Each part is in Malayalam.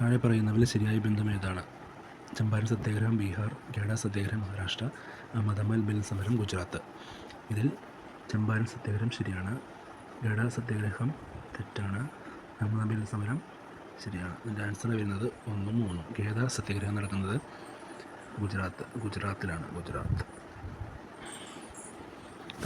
താഴെ പറയുന്നവരിൽ ശരിയായ ബന്ധം ഏതാണ്? ചമ്പാരൻ സത്യാഗ്രഹം ബീഹാർ ഖേഡ സത്യാഗ്രഹം മഹാരാഷ്ട്ര മദമൽ ബിൽ സമരം ഗുജറാത്ത്. ഇതിൽ ചമ്പാരൻ സത്യാഗ്രഹം ശരിയാണ് ഖേഡ സത്യാഗ്രഹം തെറ്റാണ് അഹമ്മദ ബിൽ സമരം ശരിയാണ്. ഇതിന്റെ ആൻസർ വരുന്നത് ഒന്നും മൂന്നും. ഗേദ സത്യാഗ്രഹം നടക്കുന്നത് ഗുജറാത്ത് ഗുജറാത്തിലാണ് ഗുജറാത്ത്.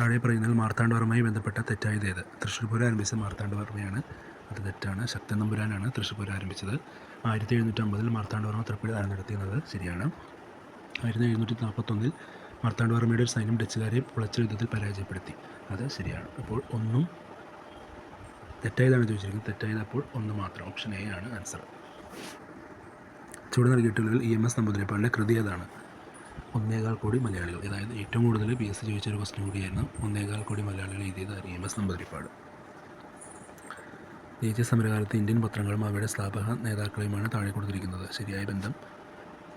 താഴെ പറയുന്നതിൽ മാർത്താണ്ഡവർമ്മയുമായി ബന്ധപ്പെട്ട തെറ്റായത് ഏത്? തൃശ്ശൂർ പൂരം ആരംഭിച്ച മാർത്താണ്ഡവർമ്മയാണ് അത് തെറ്റാണ്. ശക്തൻ നമ്പുരാനാണ് തൃശ്ശൂർ ആരംഭിച്ചത്. ആയിരത്തി എഴുന്നൂറ്റമ്പതിൽ മാർത്താണ്ഡവർമ്മ തൃപ്പടി താരം നടത്തിയത് ശരിയാണ്. ആയിരത്തി എഴുന്നൂറ്റി നാൽപ്പത്തൊന്നിൽ മാർത്താണ്ഡവർമ്മയുടെ ഒരു സൈന്യം ഡച്ചുകാരെ പുളച്ച യുദ്ധത്തിൽ പരാജയപ്പെടുത്തി. അത് ശരിയാണ്. അപ്പോൾ ഒന്നും തെറ്റായതാണ് ചോദിച്ചിരിക്കുന്നത്. തെറ്റായത് അപ്പോൾ ഒന്ന് മാത്രം. ഓപ്ഷൻ എ ആണ് ആൻസർ. ചൂട് നൽകിയിട്ടുള്ള ഇ എം എസ് നമ്പൂതിരിപ്പാടിന്റെ കൃതി ഏതാണ്? ഒന്നേകാൽ കോടി മലയാളികൾ. അതായത് ഏറ്റവും കൂടുതൽ പി എസ് സി ചോദിച്ച ഒരു ക്വസ്റ്റ്യൻ കൂടിയായിരുന്നു ഒന്നേകാൽ കോടി മലയാളികൾ എഴുതിയത് ഇ എം എസ് നമ്പൂതിരിപ്പാട്. ദേശീയ സമരകാലത്ത് ഇന്ത്യൻ പത്രങ്ങളും അവയുടെ സ്ഥാപക നേതാക്കളെയുമാണ് താഴെ കൊടുത്തിരിക്കുന്നത്. ശരിയായ ബന്ധം?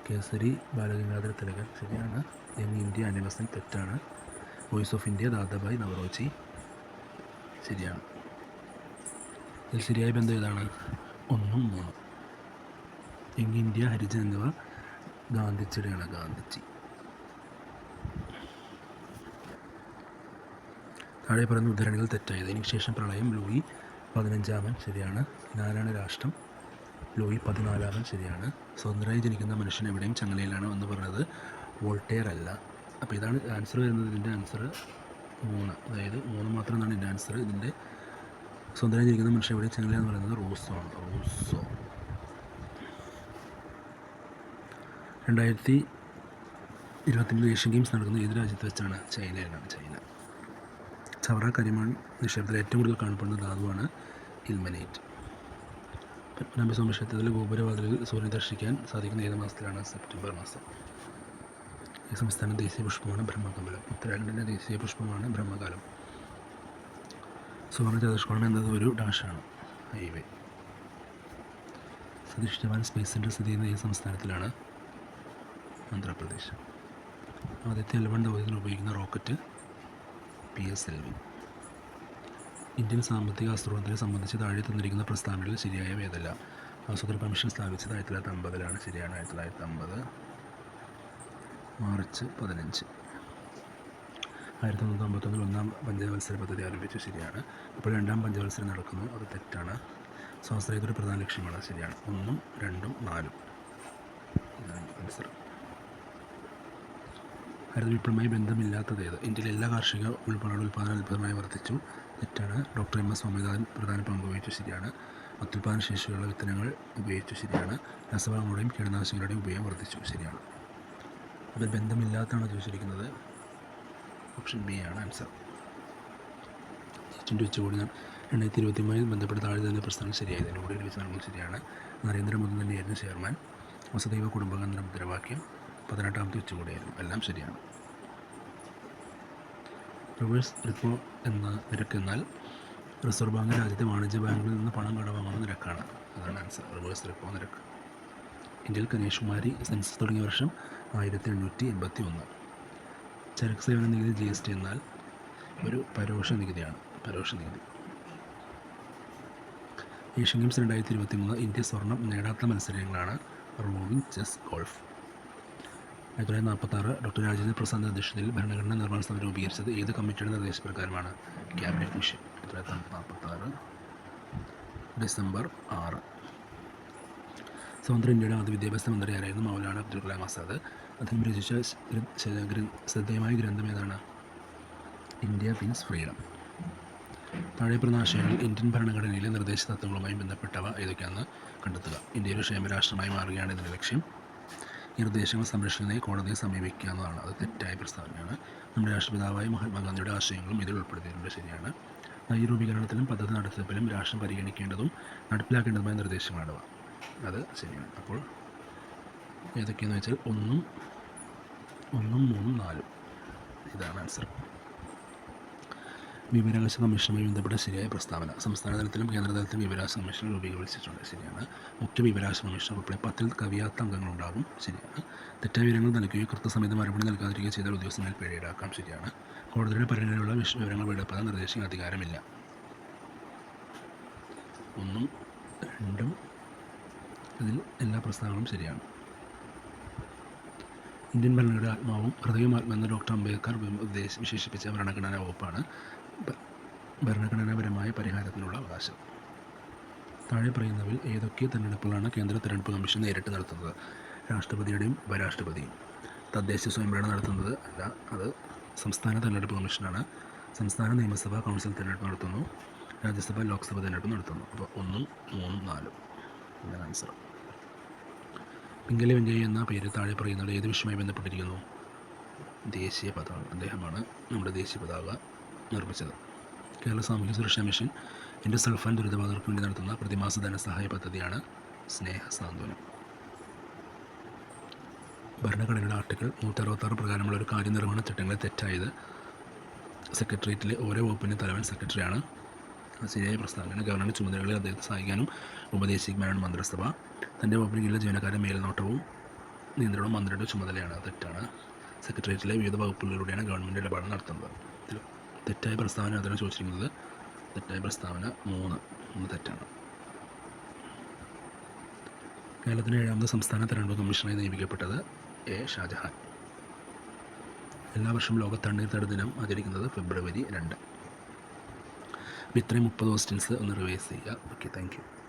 കേസരി ബാലഗംഗാധര തിലകൻ. ശരിയാണ്. യങ് ഇന്ത്യ അനിവസൻ തെറ്റാണ്. Voice of India Dadabhai Naoroji. ശരിയാണ്. ഇതിൽ ശരിയായ ബന്ധം ഏതാണ്? ഒന്നും മൂന്നും. യങ് ഇന്ത്യ ഹരിജൻ എന്നിവ ഗാന്ധിജിയുടെയാണ് ഗാന്ധിജി. താഴെ പറയുന്ന ഉദ്ധരണികൾ തെറ്റായത് ശേഷം പ്രളയം ലൂയി പതിനഞ്ചാമൻ ശരിയാണ്. നാരായണ രാഷ്ട്രം? ലൂയി പതിനാലാമൻ ശരിയാണ്. സ്വതന്ത്രമായി ജനിക്കുന്ന മനുഷ്യൻ എവിടെയും ചങ്ങലയിലാണ് എന്ന് പറഞ്ഞത് വോൾട്ടെയർ അല്ല. അപ്പോൾ ഇതാണ് ആൻസർ വരുന്നത്. ഇതിന്റെ ആൻസർ മൂന്ന്. അതായത് മൂന്ന് മാത്രമാണ് ഇതിന്റെ ആൻസർ ഇതിന്റെ സ്വന്തമായി ജനിക്കുന്ന മനുഷ്യൻ എവിടെയും ചങ്ങല എന്ന് പറയുന്നത് റൂസോ ആണ്. റൂസോ. രണ്ടായിരത്തി ഇരുപത്തിമൂന്ന് ഏഷ്യൻ ഗെയിംസ് നടക്കുന്നത് ഏത് രാജ്യത്ത് വെച്ചാണ്? ചൈനയിലാണ്. ചൈന. ചവറ കരിമൺ നിക്ഷേപത്തിൽ ഏറ്റവും കൂടുതൽ കാണപ്പെടുന്ന ധാതുവാണ് ഇൽമനേറ്റ്. പത്മനാഭ സ്വാമി ക്ഷേത്രത്തിൽ സൂര്യൻ ദർശിക്കാൻ സാധിക്കുന്ന ഏത് മാസത്തിലാണ്? സെപ്റ്റംബർ മാസം. ഈ സംസ്ഥാനം ദേശീയ പുഷ്പമാണ് ബ്രഹ്മകമലം. ഉത്തരാഖണ്ഡിന്റെ ദേശീയ പുഷ്പമാണ് ബ്രഹ്മകാലം. സുവർണ ചതുഷ്കോണം എന്നത് ഒരു ഡാഷാണ്. Highway. Satish Dhawan space centre സ്ഥിതി ചെയ്യുന്ന ഈ സംസ്ഥാനത്തിലാണ് ആന്ധ്രാപ്രദേശ്. ആദ്യത്തെ എൽ വൺ ദൗത്യത്തിന് ഉപയോഗിക്കുന്ന rocket P S L V Indian സാമ്പത്തിക ആസൂത്രണത്തെ സംബന്ധിച്ച് താഴെ തന്നിരിക്കുന്ന പ്രസ്താവനകൾ ശരിയായ ഏതല്ല ആസൂത്രണ കമ്മീഷൻ സ്ഥാപിച്ചത് ആയിരത്തി തൊള്ളായിരത്തി അമ്പതിലാണ് ശരിയാണ് ആയിരത്തി തൊള്ളായിരത്തി അമ്പത് മാർച്ച് പതിനഞ്ച്. ആയിരത്തി തൊള്ളായിരത്തി അമ്പത്തൊന്നിൽ ഒന്നാം പഞ്ചവത്സര പദ്ധതി ആരംഭിച്ചു ശരിയാണ്. ഇപ്പോൾ രണ്ടാം പഞ്ചവത്സരം നടക്കുന്നു. അത് തെറ്റാണ്. സ്വാശ്രയതയുടെ പ്രധാന ലക്ഷ്യമാണ് ശരിയാണ്. ഒന്നും രണ്ടും നാലും. ആൻസർ ഹരിത വിപ്ലവമായി ബന്ധമില്ലാത്തത് ഏത്? ഇന്ത്യയിലെ എല്ലാ കാർഷിക ഉൽപ്പന്നങ്ങളുടെ ഉൽപ്പാദനം അത്ഭുതമായി വർദ്ധിച്ചു തെറ്റാണ്. ഡോക്ടർ എം എസ് സ്വാമിനാഥൻ പ്രധാന പങ്ക് വഹിച്ചു ശരിയാണ്. അത്യുൽപാദന ശേഷിയുള്ള വിത്തനങ്ങൾ ഉപയോഗിച്ചു ശരിയാണ്. രാസവളങ്ങളുടെയും കീടനാശിനികളുടെയും ഉപയോഗം വർദ്ധിച്ചു ശരിയാണ്. അതിൽ ബന്ധമില്ലാത്തതാണ് ചോദിച്ചിരിക്കുന്നത്? ഓപ്ഷൻ ബി ആണ് ആൻസർ. ചിന്റെ ഉച്ചകോടി രണ്ടായിരത്തി ഇരുപത്തിമൂന്നിൽ ബന്ധപ്പെട്ട താഴെ തന്നെ പ്രസ്ഥാനം കൂടെ വെച്ച് നൽകുന്നത് ശരിയാണ്. നരേന്ദ്രമോദി തന്നെയായിരുന്നു ചെയർമാൻ. വസുദൈവ കുടുംബകേന്ദ്ര മുദ്രാവാക്യം പതിനെട്ടാമത്തെ ഉച്ചകോടിയായിരുന്നു. എല്ലാം ശരിയാണ്. റിവേഴ്സ് റിപ്പോ എന്ന നിരക്ക് എന്നാൽ റിസർവ് ബാങ്ക് രാജ്യത്തെ വാണിജ്യ ബാങ്കുകളിൽ നിന്ന് പണം കടവാങ്ങുന്ന നിരക്കാണ്. അതാണ് ആൻസർ. റിവേഴ്സ് റിപ്പോ നിരക്ക്. ഇന്ത്യയിൽ കന്യാകുമാരി സെൻസസ് തുടങ്ങിയ വർഷം ആയിരത്തി എണ്ണൂറ്റി എൺപത്തി ഒന്ന് ചരക്ക് സേവന നികുതി ജി എസ് ടി എന്നാൽ ഒരു പരോക്ഷ നികുതിയാണ്. പരോക്ഷ നികുതി. ഏഷ്യൻ ഗെയിംസ് രണ്ടായിരത്തി ഇരുപത്തി മൂന്ന് ഇന്ത്യ സ്വർണം നേടാത്ത മത്സരങ്ങളാണ് റോവിംഗ് ചെസ് ഗോൾഫ്. ആയിരത്തി തൊള്ളായിരത്തി നാൽപ്പത്തി ആറ് ഡോക്ടർ രാജേന്ദ്ര പ്രസാദിന്റെ അധ്യക്ഷതയിൽ ഭരണഘടനാ നിർമ്മാണ സമിതി രൂപീകരിച്ചത് ഏത് കമ്മിറ്റിയുടെ നിർദ്ദേശപ്രകാരമാണ്? ക്യാബിനറ്റ് മിഷൻ ആയിരത്തി തൊള്ളായിരത്തി നാൽപ്പത്തി ആറ് ഡിസംബർ ആറ്. സ്വതന്ത്ര ഇന്ത്യയുടെ ആദ്യ വിദ്യാഭ്യാസ മന്ത്രി ആരായിരുന്നു? മൗലാന അബ്ദുൽ കലാം ആസാദ്. അദ്ദേഹം രചിച്ച ശ്രദ്ധേയമായ ഗ്രന്ഥം ഏതാണ്? India wins freedom. താഴെ ആശയങ്ങൾ ഇന്ത്യൻ ഭരണഘടനയിലെ നിർദ്ദേശ തത്വങ്ങളുമായി ബന്ധപ്പെട്ടവ ഏതൊക്കെയാണെന്ന് കണ്ടെത്തുക. ഇന്ത്യയിലെ ക്ഷേമരാഷ്ട്രമായി മാറുകയാണ് ഇതിന്റെ ലക്ഷ്യം. നിർദ്ദേശങ്ങൾ സംരക്ഷിക്കുന്നതിന് കോടതിയെ സമീപിക്കുക എന്നതാണ്. അത് തെറ്റായ പ്രസ്താവനയാണ്. നമ്മുടെ രാഷ്ട്രപിതാവായ മഹാത്മാഗാന്ധിയുടെ ആശയങ്ങളും ഇതിൽ ഉൾപ്പെടുത്തിയിട്ടുണ്ട്. ശരിയാണ്. നയരൂപീകരണത്തിലും പദ്ധതി നടത്തിപ്പിലും രാഷ്ട്രം പരിഗണിക്കേണ്ടതും നടപ്പിലാക്കേണ്ടതുമായ നിർദ്ദേശങ്ങളാണ് അത് ശരിയാണ്. അപ്പോൾ ഏതൊക്കെയെന്ന് വെച്ചാൽ ഒന്നും ഒന്നും മൂന്നും നാലും. ഇതാണ് ആൻസർ. വിവരാവകാശ കമ്മീഷനുമായി ബന്ധപ്പെട്ട ശരിയായ പ്രസ്താവന. സംസ്ഥാന തലത്തിലും കേന്ദ്ര തലത്തിലും വിവരാവകാശ കമ്മീഷൻ രൂപീകരിച്ചിട്ടുണ്ട്. ശരിയാണ്. മുഖ്യ വിവരാവകാശ കമ്മീഷൻ ഉൾപ്പെടെ പത്തിൽ കവിയാത്ത അംഗങ്ങളുണ്ടാകും ശരിയാണ്. തെറ്റായ വിവരങ്ങൾ നൽകുകയോ കൃത്യസമയത്ത് മറുപടി നൽകാതിരിക്കുകയോ ചെയ്താൽ ഉദ്യോഗസ്ഥന്മേൽ പിഴ ശരിയാണ്. കോടതിയുടെ പരിഗണനയിലുള്ള വിവരങ്ങൾ വെളിപ്പെടുത്താൻ നിർദ്ദേശിക്കാൻ അധികാരമില്ല. ഒന്നും രണ്ടും ഇതിൽ എല്ലാ പ്രസ്താവനകളും ശരിയാണ്. ഇന്ത്യൻ ഭരണഘടന ആത്മാവും ഹൃദയവും ആത്മാവെന്ന് ഡോക്ടർ അംബേദ്കർ വിശേഷിപ്പിച്ച ഭരണഘടനാ വകുപ്പാണ്. ഭരണഘടനാപരമായ പരിഹാരത്തിനുള്ള അവകാശം. താഴെ പറയുന്നവയിൽ ഏതൊക്കെ തിരഞ്ഞെടുപ്പുകളാണ് കേന്ദ്ര തിരഞ്ഞെടുപ്പ് കമ്മീഷൻ നേരിട്ട് നടത്തുന്നത്? രാഷ്ട്രപതിയുടെയും ഉപരാഷ്ട്രപതിയും. തദ്ദേശ സ്വയംഭരണം നടത്തുന്നത് അല്ല അത് സംസ്ഥാന തിരഞ്ഞെടുപ്പ് കമ്മീഷനാണ്. സംസ്ഥാന നിയമസഭാ കൗൺസിൽ തിരഞ്ഞെടുപ്പ് നടത്തുന്നു. രാജ്യസഭ ലോക്സഭ തിരഞ്ഞെടുപ്പ് നടത്തുന്നു. അപ്പോൾ ഒന്നും മൂന്നും നാലും. ഇതാണ് ആൻസർ പിങ്കലി വെങ്കയ്യ എന്ന പേര് താഴെ പറയുന്നത് ഏത് വിഷയവുമായി ബന്ധപ്പെട്ടിരിക്കുന്നു? ദേശീയ പതാക. അദ്ദേഹമാണ് നമ്മുടെ ദേശീയ പതാക. നിർമ്മിച്ചത്. കേരള സാമൂഹ്യ സുരക്ഷാ മിഷൻ എന്റെ സൾഫാൻ ദുരിതബാധിതർക്ക് വേണ്ടി നടത്തുന്ന പ്രതിമാസ ധനസഹായ പദ്ധതിയാണ് സ്നേഹ സാന്ത്വനം. ഭരണഘടനയുടെ ആർട്ടിക്കിൾ നൂറ്റി അറുപത്താറ് പ്രകാരമുള്ള ഒരു കാര്യനിർവഹണ ചട്ടങ്ങളെ തെറ്റായത് സെക്രട്ടേറിയറ്റിലെ ഓരോ വകുപ്പിന്റെ തലവൻ സെക്രട്ടറിയാണ്. ശരിയായ പ്രസ്താവനയാണ്. ഗവർണറുടെ ചുമതലകളിൽ അദ്ദേഹത്തെ സഹായിക്കാനും ഉപദേശിക്കാനാണ് മന്ത്രിസഭ. തന്റെ വകുപ്പിന് കീഴിലെ ജീവനക്കാരുടെ മേൽനോട്ടവും നിയന്ത്രണവും മന്ത്രിയുടെ ചുമതലയാണ്. തെറ്റാണ്. സെക്രട്ടേറിയറ്റിലെ വിവിധ വകുപ്പുകളിലൂടെയാണ് ഗവൺമെന്റ് ഇടപാട് നടത്തുന്നത്. തെറ്റായ പ്രസ്താവന അതിനെ ചോദിച്ചിരിക്കുന്നത്. തെറ്റായ പ്രസ്താവന മൂന്ന്. മൂന്ന് തെറ്റാണ്. കേരളത്തിലെ ഏഴാമത് സംസ്ഥാന തെരഞ്ഞെടുപ്പ് കമ്മീഷനായി നിയമിക്കപ്പെട്ടത് എ ഷാജഹാൻ. എല്ലാ വർഷവും ലോക തണ്ണീർത്തട ദിനം ആചരിക്കുന്നത് ഫെബ്രുവരി രണ്ട്. ഇത്രയും മുപ്പത് ക്വസ്റ്റ്യൻസ് ഒന്ന് റിവൈസ് ചെയ്യുക. Okay thank